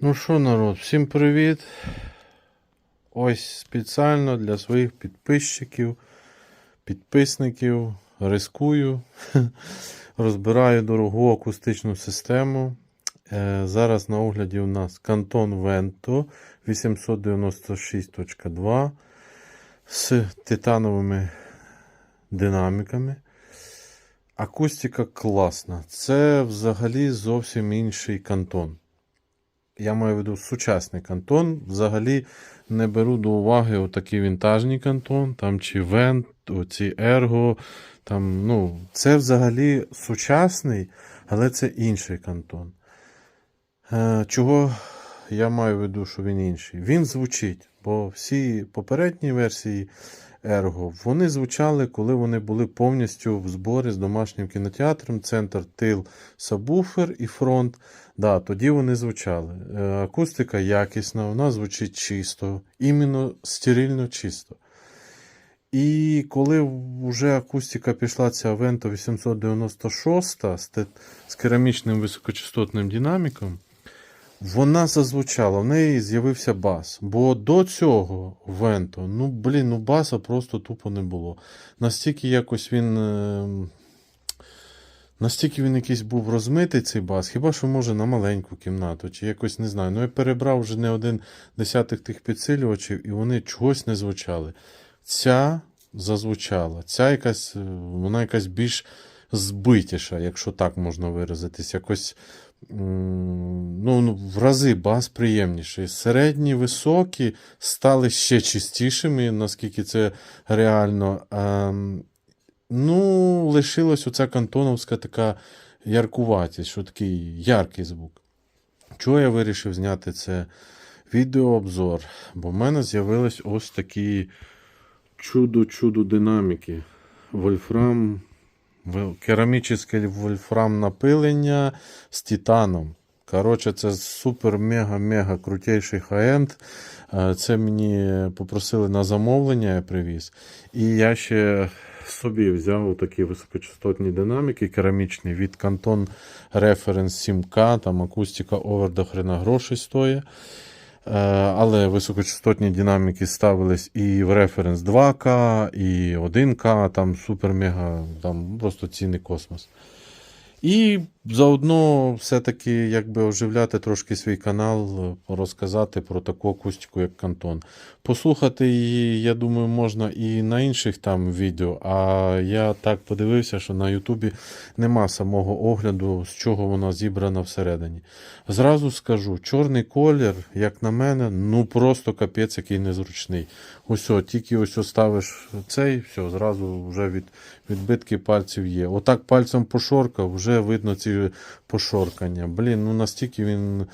Ну що, народ, всім привіт. Ось спеціально для своїх підписчиків, підписників рискую. Розбираю дорогу акустичну систему. Е, Зараз на огляді у нас Canton Vento 896.2 з титановими динаміками. Акустика класна. Це взагалі зовсім інший кантон. Я маю в виду сучасний кантон. Взагалі не беру до уваги отакий вінтажний кантон, там чи Вент, оці Ерго. Там, ну, це взагалі сучасний, але це інший кантон. Е, чого я маю в виду, що він інший? Він звучить, бо всі попередні версії Ерго вони звучали, коли вони були повністю в зборі з домашнім кінотеатром, центр, тил, сабвуфер і фронт. Да, тоді вони звучали. Е, Акустика якісна, вона звучить чисто, іменно стерильно чисто. І коли вже акустика пішла ця Vento 896 з керамічним високочастотним динаміком, вона зазвучала, в неї з'явився бас. Бо до цього Венто, ну блін, ну баса просто тупо не було. Настільки якось він. е, Настільки він якийсь був розмитий цей бас, хіба що може на маленьку кімнату, чи якось не знаю. Ну я перебрав вже не один десятих тих підсилювачів, і вони чогось не звучали. Ця зазвучала, ця якась, е, вона якась більш збитіша, якщо так можна виразитись. Якось ну, ну, в рази бас приємніший. Середні, високі стали ще чистішими, наскільки це реально. Ем, Ну, лишилась оця кантоновська така яркуватість, що такий яркий звук. Чого я вирішив зняти це відеообзор? Бо в мене з'явились ось такі чудо-чудо динаміки. Вольфрам, керамічне вольфрам напилення з титаном. Коротше, це супер-мега-мега крутейший хай-енд. Е, Це мені попросили на замовлення, я привіз. І я ще собі взяв такі високочастотні динаміки керамічні від Canton Reference 7K, там акустика овер до хрена грошей стоїть. Е, Але високочастотні динаміки ставились і в Reference 2К, і 1К, там супер-мега, там просто цінний космос. І заодно все-таки якби оживляти трошки свій канал, розказати про таку акустику, як Кантон. Послухати її, я думаю, можна і на інших там відео. А я так подивився, що на Ютубі нема самого огляду, з чого вона зібрана всередині. Зразу скажу, чорний колір, як на мене, ну просто капець, який незручний. Ось, тільки ось ставиш цей, все, зразу вже від, відбитки пальців є. Отак пальцем пошоркав, вже видно ці пошоркання. Блін, ну настільки він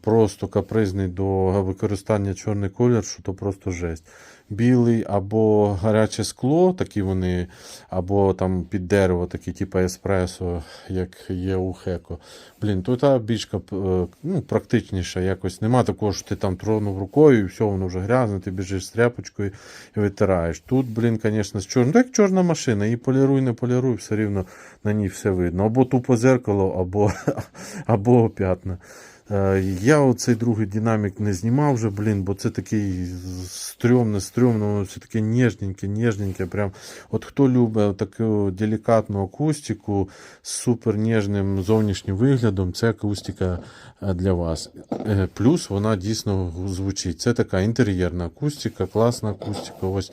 просто капризний до використання чорний колір, що то просто жесть. Білий або гаряче скло, такі вони, або там під дерево, такі, типу еспресо, як є у Хеко. Блін, то та більш е, ну, практичніша якось. Нема такого, що ти там тронув рукою, і все, воно вже грязне, ти біжиш з тряпочкою і витираєш. Тут, блін, звісно, з чорним. Так як чорна машина, і поліруй, не поліруй, все рівно на ній все видно. Або тупо зеркало, або, або п'ятна. Е, Я оцей другий динамік не знімав вже, блін, бо це такий стрьомне, стрьомне, воно все таке ніжненьке, ніжненьке. Прям. От хто любить таку делікатну акустику з супер ніжним зовнішнім виглядом, це акустика е, для вас. Е, Плюс вона дійсно звучить. Це така інтер'єрна акустика, класна акустика. Ось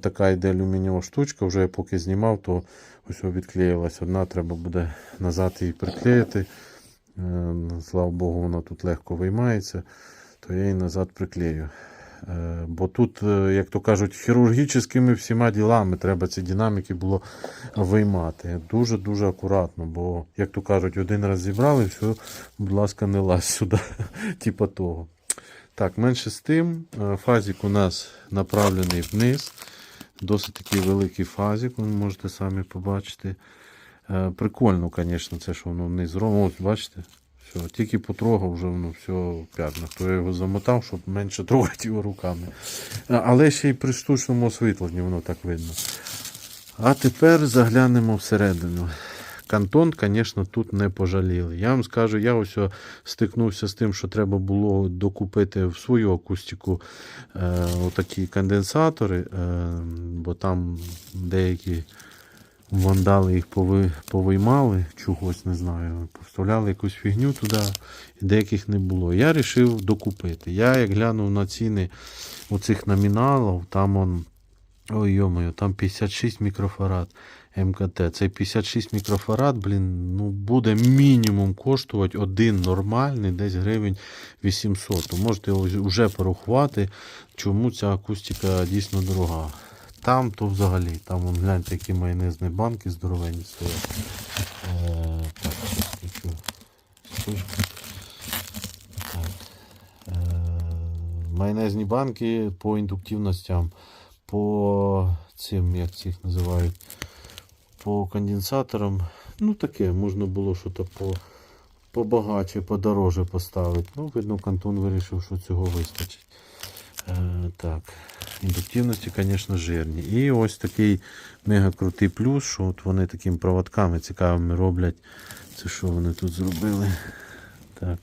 така йде алюмінієва штучка. Вже я поки знімав, то ось відклеїлась. Одна треба буде назад її приклеїти. Е, Слава Богу, вона тут легко виймається, то я її назад приклею. Е, Бо тут, е, як то кажуть, хірургічними всіма ділами треба ці динаміки було виймати. Дуже-дуже акуратно, бо, як то кажуть, один раз зібрали, все, будь ласка, не лазь сюди. Типа того. Так, менше з тим, фазик у нас направлений вниз. Досить такий великий фазик, ви можете самі побачити. Е, Прикольно, звісно, це, що воно вниз робить. Ось, бачите? Все, тільки потрогав, вже воно все в п'ятнах. То я його замотав, щоб менше трогати його руками. Але ще й при штучному освітленні воно так видно. А тепер заглянемо всередину. кантон, звісно, тут не пожаліли. Я вам скажу, я ось стикнувся з тим, що треба було докупити в свою акустику е, отакі конденсатори, е, бо там деякі вандали їх пови, повиймали, чогось не знаю, поставляли якусь фігню туди, деяких не було. Я вирішив докупити. Я як глянув на ціни оцих номіналів, там он. Ой, йомою, там 56 мікрофарад МКТ. Цей 56 мікрофарад, блін, ну буде мінімум коштувати один нормальний, десь гривень 800. То можете вже порахувати, чому ця акустика дійсно дорога. Там то взагалі, там вон, гляньте, які майонезні банки здоровенні стоять. Е, так, спишку. Так. Е, майонезні банки по індуктивностям по цим, як цих називають, по конденсаторам. Ну таке, можна було щось по, побагаче, подороже поставити. Ну, видно, кантон вирішив, що цього вистачить. Е, так, індуктивності, звісно, жирні. І ось такий мега крутий плюс, що от вони такими проводками цікавими роблять. Це що вони тут зробили? Так.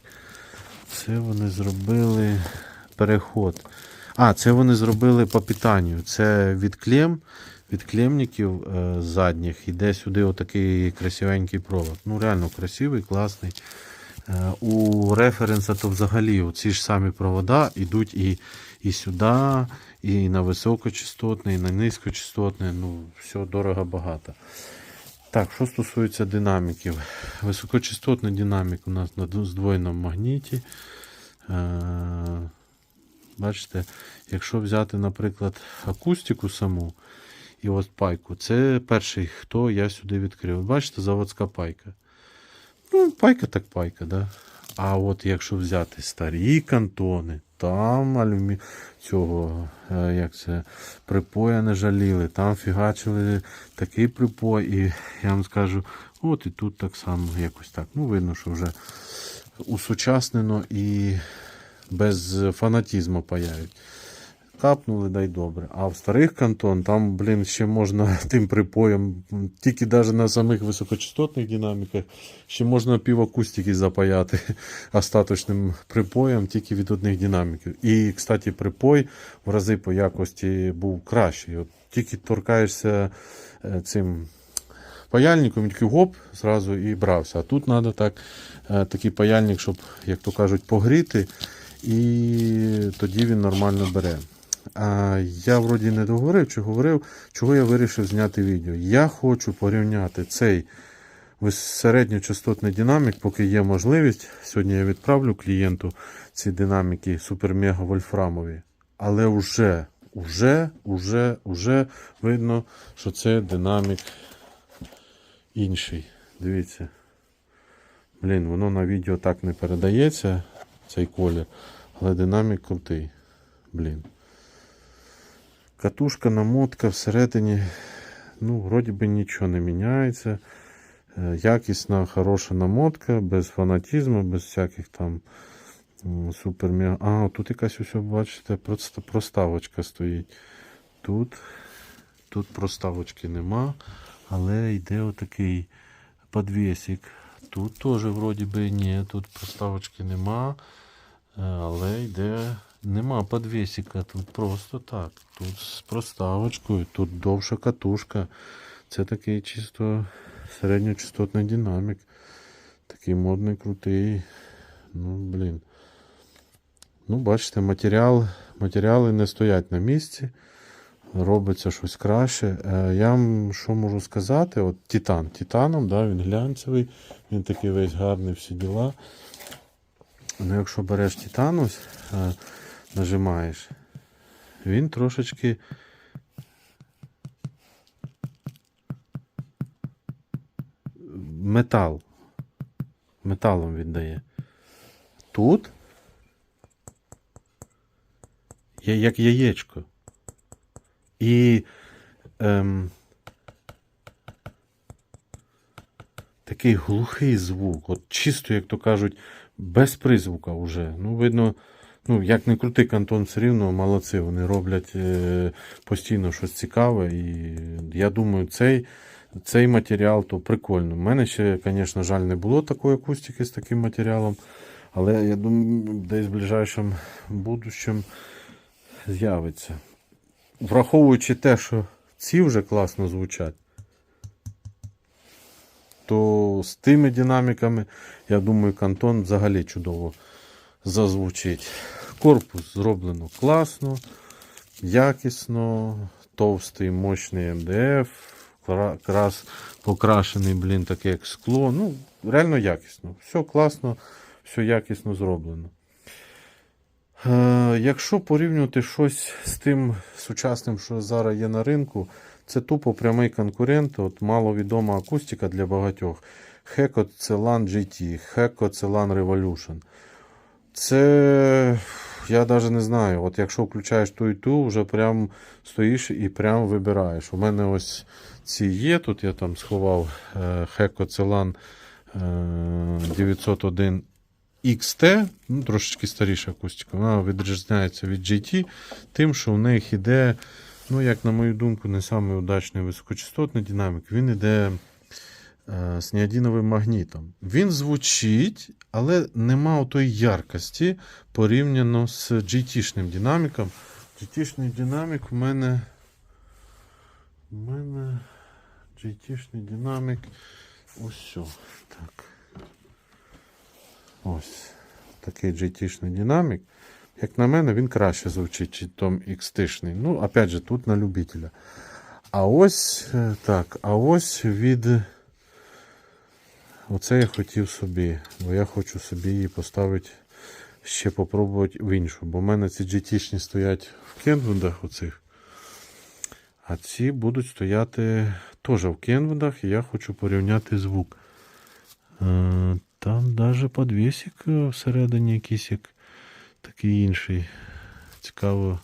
Це вони зробили переход. А, це вони зробили по питанню. Це від клем, від клемників е, задніх іде сюди отакий красивенький провод. Ну, реально красивий, класний. Е, у референса то взагалі ці ж самі провода йдуть і, і сюди, і на високочастотний, і на низькочастотний. Ну, все дорого багато. Так, що стосується динаміків. Високочастотний динамік у нас на здвоєному магніті. Е, Бачите, якщо взяти, наприклад, акустику саму і от пайку, це перший, хто я сюди відкрив. Бачите, заводська пайка. Ну, пайка так пайка, да? А от якщо взяти старі кантони, там алюмі... цього, е, як це, припоя не жаліли, там фігачили такий припой, і я вам скажу, от і тут так само якось так. Ну, видно, що вже усучаснено і без фанатізму паяють. Капнули, дай добре. А в старих кантон там, блін, ще можна тим припоєм, тільки навіть на самих високочастотних динаміках, ще можна півакустики запаяти остаточним припоєм тільки від одних динаміків. І, кстати, припой в рази по якості був кращий. От Тільки торкаєшся е, цим паяльником, такий гоп, зразу і брався. А тут треба так, е, такий паяльник, щоб, як то кажуть, погріти і тоді він нормально бере. Я вроді не договорив чи говорив, чого я вирішив зняти відео. Я хочу порівняти цей середньочастотний динамік, поки є можливість. Сьогодні я відправлю клієнту ці динаміки супер-мега вольфрамові. Але вже, вже, вже, вже видно, що це динамік інший. Дивіться. Блін, воно на відео так не передається цей колір. Але динамік крутий. Блін. Катушка, намотка всередині. Ну, вроді би нічого не міняється. Е, Якісна, хороша намотка, без фанатізму, без всяких там супер А, тут якась ось, бачите, просто проставочка стоїть. Тут тут проставочки нема, але йде отакий подвесик. Тут теж вроді би ні, тут проставочки нема. Але йде, нема подвесика, тут просто так. Тут з проставочкою, тут довша катушка. Це такий чисто середньочастотний динамік. Такий модний, крутий. Ну, блін. Ну, бачите, матеріал, матеріали не стоять на місці. Робиться щось краще. Е, Я вам що можу сказати? От Титан. Титаном, да, він глянцевий, він такий весь гарний всі діла. Ну, якщо береш титанус, е, нажимаєш, він трошечки метал. Металом віддає. Тут є як яєчко. І ем, такий глухий звук, от чисто, як то кажуть, без призвука вже. Ну, видно, ну, як не крутий кантон, все рівно молодці. Вони роблять е, постійно щось цікаве. І я думаю, цей цей матеріал, то прикольно. У мене ще, звісно, жаль, не було такої акустики з таким матеріалом. Але я думаю, десь в ближайшому будущем з'явиться. Враховуючи те, що ці вже класно звучать, то з тими динаміками, я думаю, кантон взагалі чудово зазвучить. Корпус зроблено класно, якісно, товстий, мощний МДФ, кра- крас покрашений, блін, таке як скло. Ну, реально якісно. Все класно, все якісно зроблено. Е, якщо порівнювати щось з тим сучасним, що зараз є на ринку, це тупо прямий конкурент. От маловідома акустика для багатьох. Heko Celan GT, Heko Celan Revolution. Це я навіть не знаю. От якщо включаєш ту і ту, вже прям стоїш і прям вибираєш. У мене ось ці є. Тут я там сховав Celan е, 901 XT, ну, трошечки старіша акустика. Вона відрізняється від GT, тим, що в них іде, ну, як на мою думку, не самий удачний високочастотний динамік. Він іде з неодіновим магнітом. Він звучить, але нема тої яркості порівняно з GT-шним динаміком. GT-шний динамік у мене. У мене GT-шний динамік. Ось. Так. Ось такий GT-шний динамік. Як на мене, він краще звучить, чи Том XT-шний. Ну, опять же, тут на любителя. А ось е, так, а ось від. Оце я хотів собі, бо я хочу собі її поставити ще попробувати в іншу. Бо в мене ці GT-шні стоять в Кенвудах оцих. А ці будуть стояти теж в Кенвудах, і я хочу порівняти звук. Е, Там навіть подвісик всередині якийсь як такий інший. Цікаво.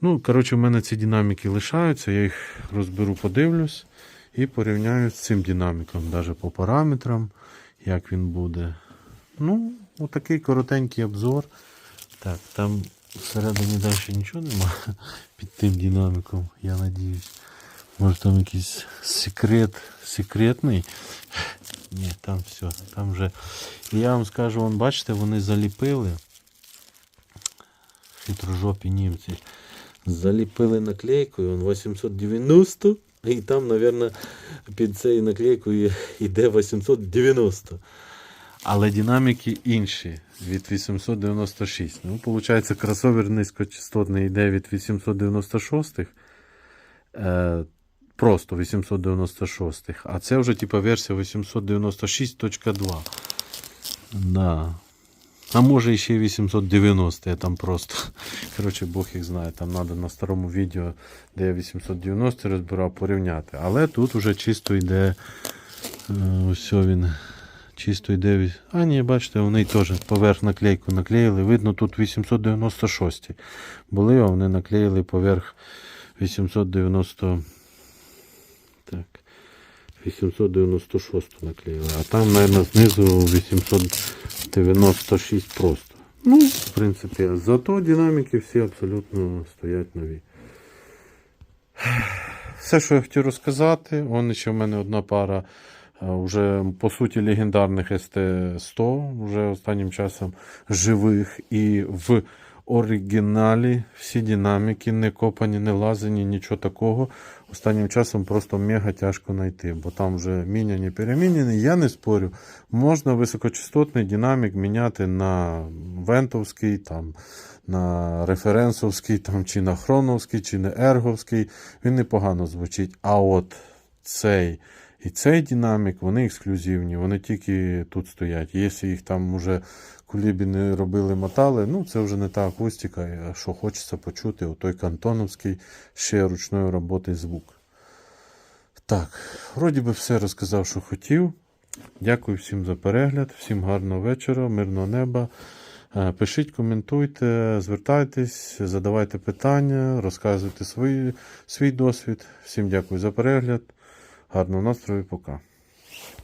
Ну, коротше, в мене ці динаміки лишаються, я їх розберу, подивлюсь і порівняю з цим динаміком, навіть по параметрам, як він буде. Ну, отакий коротенький обзор. Так, там всередині далі нічого нема під тим динаміком, я надіюсь. Може там якийсь секрет секретний. Ні, там все, там вже. Я вам скажу, вон, бачите, вони заліпили. Хитрожопі німці. Заліпили наклейкою, он 890. І там, мабуть, під цією наклейкою йде 890. Але динаміки інші від 896. Ну, виходить, кросовер низькочастотний йде від 896. Е, просто 896. А це вже типа версія 896.2. Да. А може ще 890, я там просто. Коротше, Бог їх знає. Там треба на старому відео, де я 890 розбирав, порівняти. Але тут вже чисто йде. е, Ось він. Чисто йде. А, ні, бачите, вони теж поверх наклейку наклеїли. Видно, тут 896. Були, а вони наклеїли поверх 890. Так. 896 наклеїли. А там, мабуть, знизу 896 просто. Ну, в принципі, зато динаміки всі абсолютно стоять нові. Все, що я хотів розказати, вон ще в мене одна пара е, уже по суті легендарних ST100, вже останнім часом живих. І в оригіналі всі динаміки не копані, не лазені, нічого такого. Останнім часом просто мега тяжко знайти, бо там вже міняні, переміняні. Я не спорю. Можна високочастотний динамік міняти на вентовський, там, на референсовський, там, чи на хроновський, чи на ерговський. Він непогано звучить. А от цей і цей динамік, вони ексклюзивні, вони тільки тут стоять. Якщо їх там вже кулібіни робили, мотали, ну це вже не та акустика, що хочеться почути, отой кантоновський ще ручної роботи звук. Так, вроді би все розказав, що хотів. Дякую всім за перегляд, всім гарного вечора, мирного неба. Е, Пишіть, коментуйте, звертайтесь, задавайте питання, розказуйте свої, свій досвід. Всім дякую за перегляд. Гарного настрою, пока.